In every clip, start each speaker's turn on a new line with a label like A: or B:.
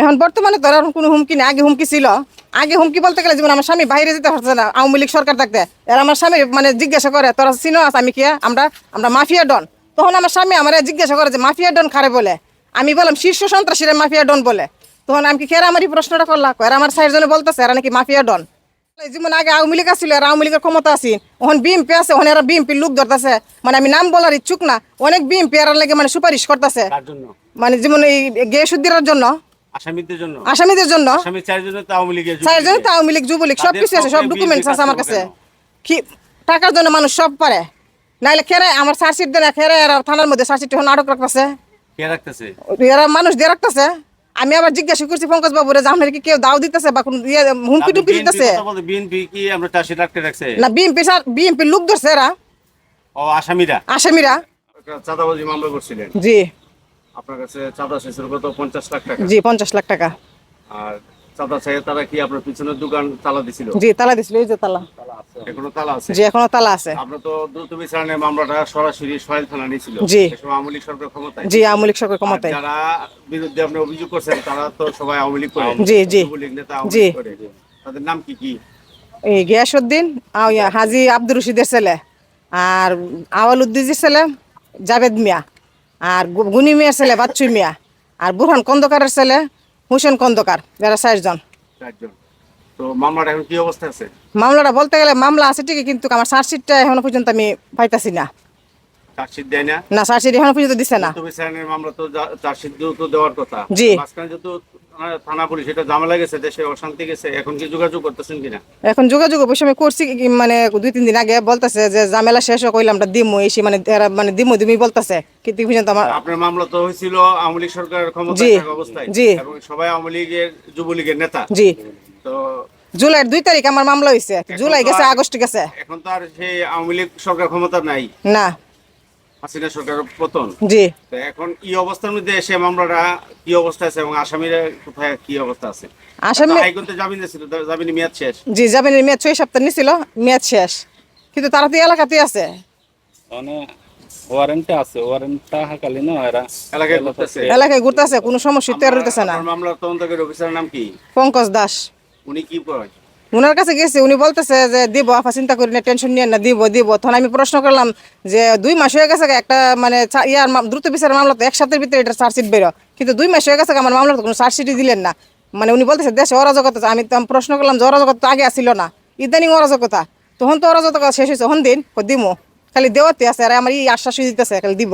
A: এখন বর্তমানে তো আর কোনো হুমকি নেই। আগে হুমকি ছিল। আগে হুমকি বলতে গেলে যেমন আমার স্বামী বাইরে যেতে পারছে না আওয়ামী লীগ সরকার থাকতে। এর আমার স্বামী মানে জিজ্ঞাসা করে তোরা চিনো আস আমি কি? আমরা আমরা মাফিয়া ডন। তখন আমার স্বামী আমার জিজ্ঞাসা করে যে মাফিয়া ডন খারে বলে? আমি বললাম শীর্ষ সন্ত্রাসীরা মাফিয়া ডন বলে। তখন আমি কি খেরা আমারই প্রশ্নটা করলাম এরা আমার সাইড জনে বলতেছে এরা নাকি মাফিয়া ডন। যেমন আগে আওয়ামী লীগ আসছিল আর আওয়ামী লীগের ক্ষমতা আছে। ওখান বিএমপি আছে ওখানে এরা বিএমপি লোক ধরতেছে। মানে আমি নাম বলার ইচ্ছুক না। অনেক বিএমপি এর লাগে মানে সুপারিশ করতেছে। মানে যেমন এই গে শুদ্ধির জন্য।
B: আসামিদের জন্য?
A: আসামিদের জন্য?
B: আসামি চারজনের তো আওয়ামী
A: তো লীগ যুবলীগ সব কিছু আছে সব ডকুমেন্টস আছে আমার কাছে। কি টাকার জন্য মানুষ সব পারে। নাইলে খেরে আমার চার্জশিট দেয় না খেরে এরা থানার মধ্যে চার্জশিট এখন আটক রাখতেছে।
B: কে রাখতেছে?
A: এরা মানুষ দিয়ে রাখতেছে। আমি আবার জিজ্ঞাসা করছি পঙ্কজ বাবু আপনার কি কেউ দাও দিতেছে বা কোন ইয়ে হুমকি টুমকি দিতেছে?
B: বিএনপি কি আমরা চাষি রাখতে রাখছে?
A: না বিএমপি স্যার বিএমপি লোক ধরছে এরা।
B: ও আসামিরা?
A: আসামিরা।
B: চাঁদাবাজি মামলা করছিলেন।
A: জি।
B: আপনার কাছে চাঁদা শেষের কত পঞ্চাশ লাখ টাকা।
A: জি পঞ্চাশ লাখ টাকা।
B: আর চাঁদা চাইয়ে তারা কি আপনার পিছনের দোকান তালা দিছিল?
A: জি তালা দিছিল এই যে তালা।
B: এখনও তালা আছে?
A: জি এখনও তালা আছে।
B: আপনার তো দ্রুত বিচারণের মামলাটা সরাসরি সোহেল থানা নিয়েছিল।
A: জি।
B: আওয়ামী লীগ সরকার ক্ষমতায়।
A: জি আওয়ামী লীগ সরকার ক্ষমতায়।
B: যারা বিরুদ্ধে আপনি অভিযোগ করছেন তারা তো সবাই আওয়ামী লীগ করে।
A: জি, জি।
B: নেতা
A: জি।
B: তাদের নাম কি কি?
A: এই ইয়া হাজি আব্দুর রশিদের ছেলে। আর আওয়াল উদ্দিজির ছেলে জাভেদ মিয়া। আর গুনি মিয়ার ছেলে বাচ্চু মিয়া। আর বুরহান কন্দকারের ছেলে হুসেন কন্দকার যারা চারজন।
B: তো মামলাটা এখন কি অবস্থা আছে?
A: মামলাটা বলতে গেলে মামলা আছে ঠিকই কিন্তু আমার চার্জশিটটা এখনও পর্যন্ত আমি পাইতাছি না।
B: চার্জশিট দেয় না?
A: না চার্জশিট এখনও পর্যন্ত দিছে না।
B: মামলা তো চার্জশিট দ্রুত দেওয়ার কথা
A: জি।
B: মাঝখানে যেহেতু থানা- থানা পুলিশ এটা ঝামেলা গেছে দেশে অশান্তি গেছে এখন কি যোগাযোগ করতেছেন কিনা?
A: এখন যোগাযোগ অবশ্য আমি করছি মানে দুই তিন দিন আগে বলতেছে যে ঝামেলা শেষ কইলাম আমরা দিমু এসে মানে এরা মানে দিমু দিমি বলতেছে। কিন্তু পর্যন্ত আমার
B: আপনার মামলা তো হয়েছিল আওয়ামী লীগ সরকারের ক্ষমতায় থাকা অবস্থায়।
A: জি।
B: এবং সবাই আওয়ামী লীগের যুবলীগের নেতা।
A: জি।
B: তো
A: জুলাইয়ের দুই তারিখ আমার মামলা হয়েছে। জুলাই গেছে আগস্ট গেছে।
B: এখন তো আর সেই আওয়ামী লীগ সরকার ক্ষমতা নাই।
A: না।
B: হাসিনা সরকারের পতন।
A: জি।
B: তো এখন এই অবস্থার মধ্যে এসে মামলাটা কি অবস্থা আছে এবং আসামিরা কোথায় কি অবস্থা আছে?
A: আসামি
B: হাইকোর্টে জামিন দিয়েছিল জামিনের মেয়াদ শেষ।
A: জি জামিনের মেয়াদ ছয় সপ্তাহ নিছিল মেয়াদ শেষ। কিন্তু তারা তো এলাকাতেই আছে।
C: মানে ওয়ারেন্টে আছে ওয়ারেন্টটা হাকালি না এরা
B: এলাকায় করতেছে
A: এলাকায় ঘুরতেছে কোনো সমস্যা তৈরি হইতেছে না।
B: মামলার তদন্তকারী অফিসারের নাম কি?
A: পঙ্কজ দাস।
B: উনি কি করেন
A: ওনার কাছে গেছি উনি বলতেছে যে দিব আপা চিন্তা করি না টেনশন নিয়ে না দিব দিব। তখন আমি প্রশ্ন করলাম যে দুই মাস হয়ে গেছে একটা মানে ইয়ার দ্রুত বিচারের মামলা তো এক সপ্তাহের ভিতরে এটা চার্জশিট বেরো কিন্তু দুই মাস হয়ে গেছে আমার মামলা তো কোনো চার্জশিটই দিলেন না। মানে উনি বলতেছে দেশে অরাজকতা আমি তো আমি প্রশ্ন করলাম যে অরাজকতা তো আগে আসছিল না ইদানিং অরাজকতা। তখন তো অরাজকতা শেষ হয়েছে হন দিন ও দিমো খালি দেওয়াতে আছে আর আমার এই আশ্বাস দিতেছে খালি দিব।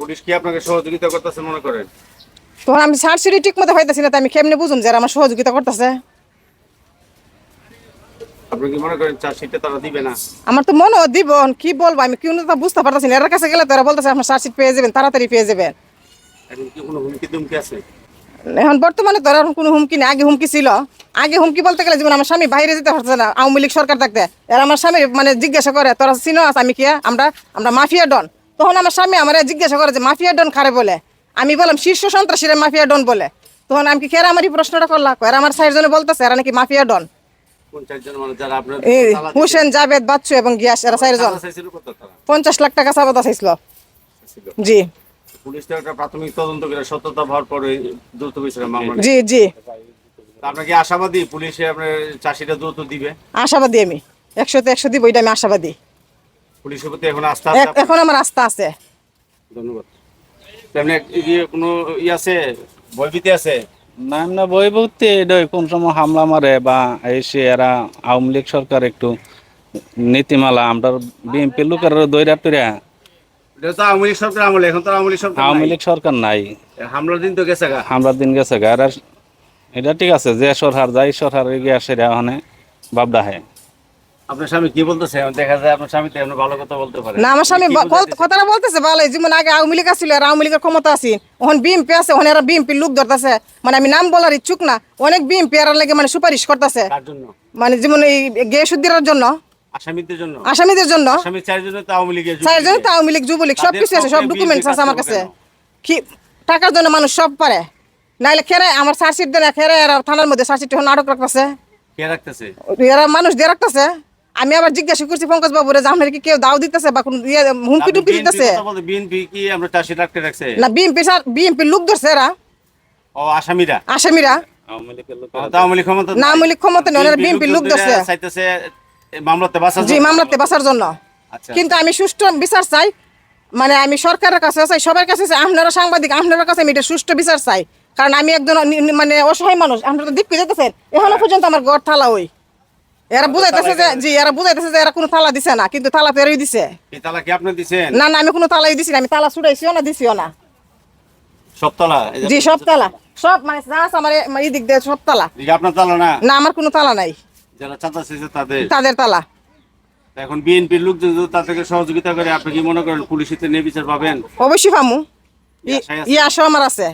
B: পুলিশ কি আপনাকে সহযোগিতা করতেছে মনে করেন?
A: তখন আমি চার্জশিটই ঠিক মতো পাইতেছি না তো আমি কেমনে বুঝুম যে আমার সহযোগিতা করতেছে?
B: আপনি কি মনে করেন চার্জশিটটা তারা দিবে না?
A: আমার তো মনে দিব কি বলব? আমি কেউ তো বুঝতে পারতেছি না। এর কাছে গেলে তারা বলতেছে আপনার চার্জশিট পেয়ে যাবেন তাড়াতাড়ি পেয়ে যাবেন।
B: এখন কি কোনো হুমকি দুমকি আছে?
A: এখন বর্তমানে তো আর কোনো হুমকি নেই। আগে হুমকি ছিল। আগে হুমকি বলতে গেলে যেমন আমার স্বামী বাইরে যেতে পারছে না আওয়ামী লীগ সরকার থাকতে। এর আমার স্বামী মানে জিজ্ঞাসা করে তোরা চিনো আছে আমি কি? আমরা আমরা মাফিয়া ডন। তখন আমার স্বামী আমার জিজ্ঞাসা করে যে মাফিয়া ডন খারে বলে? আমি বললাম শীর্ষ সন্ত্রাসীরা মাফিয়া ডন বলে। তখন আমি কি খেরা আমারই প্রশ্নটা করলাম? এরা আমার সাইড জনে বলতেছে এরা নাকি মাফিয়া ডন? হুসেন জাভেদ বাচ্চু এবং গিয়াস এরা চারজন।
B: তালা চাইছিল কত তারা
A: পঞ্চাশ লাখ টাকা চাপাতা চাইছিল। জি।
B: পুলিশ তো একটা প্রাথমিক তদন্ত করে সত্যতা হওয়ার পরে দ্রুত বিচারের মামলা
A: জি জি।
B: আপনার কি আশাবাদী পুলিশে আপনার চাষিটা দ্রুত দিবে?
A: আশাবাদী আমি। একশো দিব এটা আমি আশাবাদী।
B: পুলিশের প্রতি এখন আস্থা
A: এখন আমার আস্থা আছে।
B: ধন্যবাদ। তেমনি ইয়ে কোনো ই আছে?
C: না না বলতে এটাই কোন সময় হামলা মারে বা এসে এরা আওয়ামী লীগ সরকার একটু নীতিমালা আমরা বিএনপি লোকের দৈরা
B: তো আওয়ামী লীগ সরকার আমলে এখন তো আওয়ামী লীগ সরকার
C: আওয়ামী
B: নাই।
C: লীগ সরকার নাই।
B: হামলার দিন তো গেছে গা।
C: হামলার দিন গেছে গা। এরা এটা ঠিক আছে যে সরহার যাই সরহার গিয়ে আসে ওখানে হয়
B: আপনার স্বামী কি বলতেছে? দেখা যায় আপনার স্বামী তো ভালো কথা বলতে পারে।
A: না আমার স্বামী কথাটা বলতেছে ভালো যেমন আগে আওয়ামী লীগ আসছিল আর আওয়ামী লীগের ক্ষমতা আছে। ওখান বিএমপি আছে ওখানে এরা বিএমপি লোক ধরতেছে। মানে আমি নাম বলার ইচ্ছুক না অনেক বিএমপি এর লাগে মানে সুপারিশ করতেছে। মানে যেমন এই গে শুদ্ধির জন্য।
B: আসামিদের জন্য?
A: আসামিদের জন্য।
B: আসামি তো আওয়ামী
A: চারজন তো আওয়ামী লীগ যুবলীগ সব কিছু আছে সব ডকুমেন্টস আছে আমার কাছে। কি টাকার জন্য মানুষ সব পারে। নাইলে খেরে আমার চার্জশিট দেয় না খেরে এরা থানার মধ্যে এখন আটক রাখতেছে।
B: কে রাখতেছে?
A: এরা মানুষ দিয়ে রাখতেছে। আমি আবার জিজ্ঞাসা করছি পঙ্কজ বাবুরে যে আপনার কি কেউ দাও দিতেছে বা কোন ইয়ে হুমকি টুমকি দিতেছে?
B: বিএনপি কি আমরা চাষি রাখতে রাখছে?
A: না বিএমপি স্যার বিএমপি লোক ধরছে এরা।
B: ও আসামিরা?
A: আসামিরা। না, আওয়ামী লীগ ক্ষমতা নেই, ওনারা BNP লোক ধরছে।
B: চাইতেছে মামলাতে বাঁচার
A: জি
B: জন্য।
A: মামলাতে বাঁচার জন্য।
B: আচ্ছা।
A: কিন্তু আমি সুষ্ঠু বিচার চাই। মানে আমি সরকারের কাছে চাই সবার কাছে চাই আপনারা সাংবাদিক আপনার কাছে আমি এটা সুষ্ঠু বিচার চাই। কারণ আমি একজন মানে অসহায় মানুষ আপনারা তো দিক যেতেছেন এখনও পর্যন্ত আমার ঘর থালা ওই। এরা বুঝাইতেছে যে জি এরা বুঝাইতেছে যে এরা কোনো তালা দিছে না কিন্তু তালা তো এরাই দিছে।
B: এই তালা কি আপনি দিছেন?
A: না না আমি কোনো তালাই দিছি না আমি তালা ছুটাইছিও না দিছিও না।
B: সব তালা?
A: জি সব তালা। সব মানে যা আছে আমার এই দিক দিয়ে সব তালা।
B: আপনার তালা না?
A: না আমার কোনো তালা নাই।
B: যারা চাঁদা তাদের।
A: তাদের তালা।
B: এখন বিএনপির লোকজন যদি তাদেরকে সহযোগিতা করে আপনি কি মনে করেন পুলিশিতে নিয়ে বিচার পাবেন?
A: অবশ্যই ফামু
B: এই আশায় আছে?
A: ই আসো আমার আছে।